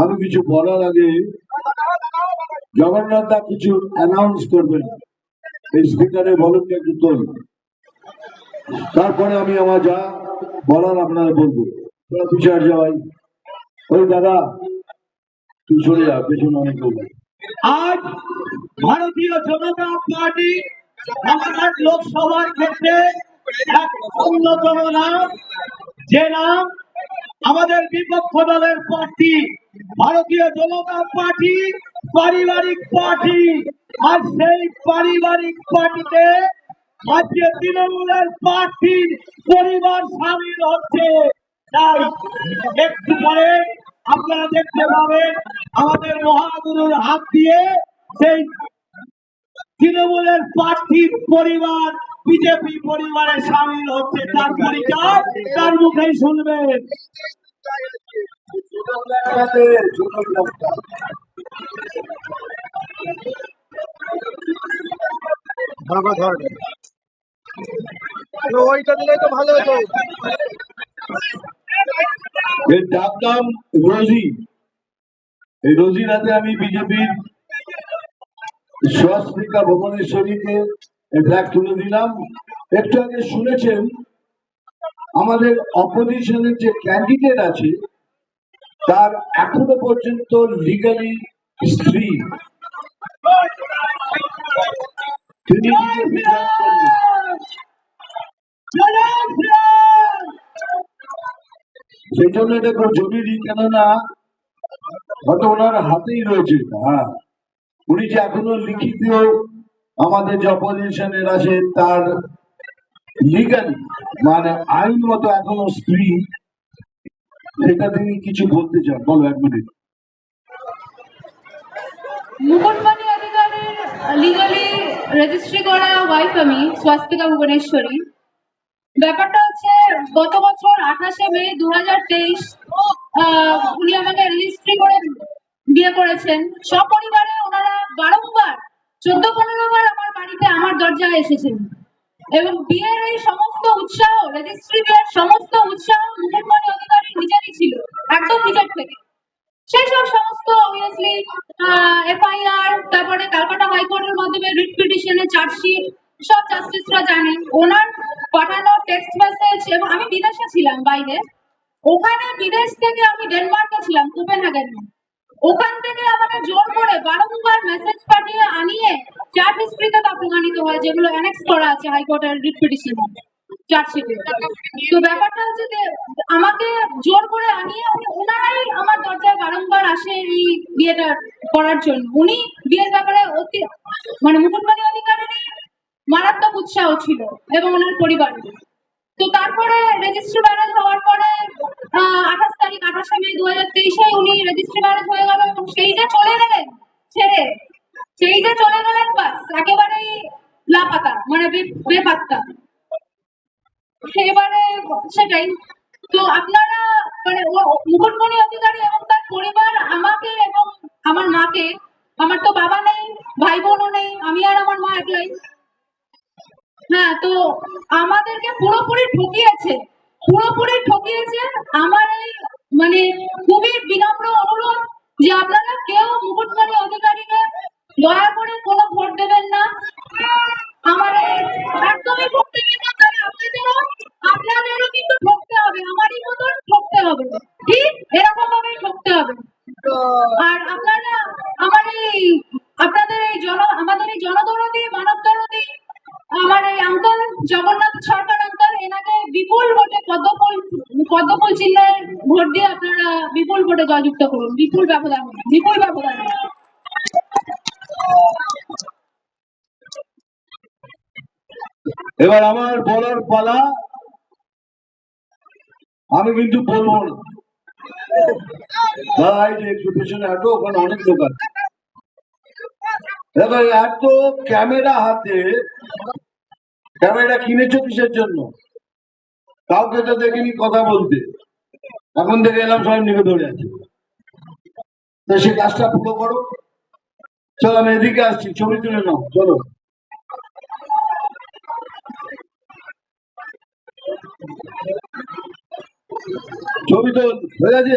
আমি কিছু বলার আগে জগন্নাথ দা কিছু অ্যানাউন্স করবেন। এই স্পিকারে বলুন তারপরে আমি আমার যা বলার আপনারা বলব। পিছার যাওয়াই ওই দাদা, তুই চলে যা, পেছনে অনেক লোক আজ ভারতীয় জনতা পার্টি লোকসভার ক্ষেত্রে এক অন্যতম নাম, যে নাম আমাদের বিপক্ষ দলের প্রার্থী, ভারতীয় জনতা পার্টি, পারিবারিক পার্টি, আর সেই পারিবারিক পার্টিতে আজকে তৃণমূলের প্রার্থীর পরিবার সামিল হচ্ছে। তাই একটু পরে আপনারা দেখতে পাবেন আমাদের মহাগুরুর হাত দিয়ে সেই তৃণমূলের প্রার্থীর পরিবার, বিজেপি পরিবারে সামিল হচ্ছে তার পরিচয়। তার মুখেই শুনবেন বাবা ধরবে ওইটা দিলে তো ভালো হতো। এর ডাক রোজি। এই রোজি রাতে আমি বিজেপির স্বস্তিকা ভুবনেশ্বরীকে ফ্ল্যাগ তুলে দিলাম। একটু আগে শুনেছেন আমাদের অপোজিশনের যে ক্যান্ডিডেট আছে, তার এখনও পর্যন্ত লিগালি স্ত্রী। জন্য এটা খুব জরুরি, কেননা হয়তো ওনার হাতেই রয়েছে হ্যাঁ। উনি যে এখনও লিখিত আমাদের যে অপোজিশনের আছে, তার লিগালি মানে আইন মতো এখনও স্ত্রী, সেটা তিনি কিছু বলতে চান। বলো এক মিনিট মুকুটমণি অধিকারীর লিগালি রেজিস্ট্রি করা ওয়াইফ আমি ভুবনেশ্বরী। ব্যাপারটা হচ্ছে, গত বছর আঠাশে মে দু হাজার তেইশ উনি আমাকে রেজিস্ট্রি করে বিয়ে করেছেন। সপরিবারে ওনারা বারংবার, চোদ্দ পনেরো বার আমার বাড়িতে আমার দরজায় এসেছেন। এবং বিয়ের এই সমস্ত উৎসাহ রেজিস্ট্রি বিয়ের সমস্ত উৎসাহ মুকুটমণি অধিকারীর নিজেরই ছিল, একদম নিজের থেকে। সেই সব সমস্ত অবভিয়াসলি এফআইআর তারপরে ক্যালকাটা হাইকোর্টের মাধ্যমে রিট পিটিশনে চার্জশিট সব জাস্টিসরা জানেন। ওনার পাঠানো টেক্সট মেসেজ এবং আমি বিদেশে ছিলাম বাইরে। ওখানে বিদেশ থেকে আমি ডেনমার্কে ছিলাম কোপেনহেগেনে ওখান থেকে আমাকে জোর করে বারংবার মেসেজ পাঠিয়ে আনিয়ে চার্জ হিস্ট্রিতে তা প্রমাণিত হয়, যেগুলো অ্যানেক্স করা আছে হাইকোর্টের রিট পিটিশনে চার্জশিটে তো ব্যাপারটা হচ্ছে যে, আমাকে জোর করে আনিয়ে উনি ওনারাই আমার দরজায় বারংবার আসে এই বিয়েটা করার জন্য। উনি বিয়ের ব্যাপারে অতি মানে অধিকারীরই মারাত্মক উৎসাহ ছিল এবং ওনার পরিবারের তো তারপরে রেজিস্ট্রি ম্যারেজ হওয়ার পরে আঠাশ তারিখ, আঠাশে মে দু হাজার তেইশে উনি রেজিস্ট্রি ম্যারেজ হয়ে গেল এবং সেই যে চলে গেলেন, ছেড়ে, সেই যে চলে গেলেন লাপাতা মানে বেপাত্তা সেবারে সেটাই। তো আপনারা মানে মুকুটমণি অধিকারী এবং তার পরিবার আমাকে এবং আমার মাকে, আমার তো বাবা নেই ভাই বোনও নেই, আমি আর আমার মা একলাই। হ্যাঁ তো আমাদেরকে পুরোপুরি ঠকিয়েছে। পুরোপুরি ঠকিয়েছে আমার এই মানে খুবই বিনম্র অনুরোধ যে আপনারা কেউ মুকুটমণি অধিকারীকে দয়া করে কোনো ভোট দেবেন না। এই একদমই দেবেন আপনাদেরও আপনাদেরও কিন্তু ঠকতে হবে, আমারই মতন ঠকতে হবে। ঠিক এরকম ভাবেই ঠকতে হবে। আর আপনারা আমার এই, আপনাদের এই জন, আমাদের এই জনদরদি মানব দরদি আমার এই আঙ্কল জগন্নাথ সরকার আঙ্কল, এনাকে বিপুল ভোটে পদ্মফুল পদ্মফুল চিহ্নের ভোট দিয়ে আপনারা বিপুল ভোটে জয়যুক্ত করুন। বিপুল ব্যবধান বিপুল ব্যবধান। এবার আমার বলার পালা, আমি কিন্তু বলব না। একটু পেছনে হাঁটো, ওখানে অনেক দোকান এবার এত ক্যামেরা হাতে, ক্যামেরা কিনেছো কিসের জন্য? কাউকে তো দেখিনি কথা বলতে। এখন থেকে এলাম সবাই নিবে ধরে আছে। তো সে কাজটা পুরো করো। চলো আমি এদিকে আসছি, ছবি তুলে নাও, চলো। ছবি তো হয়ে গেছে।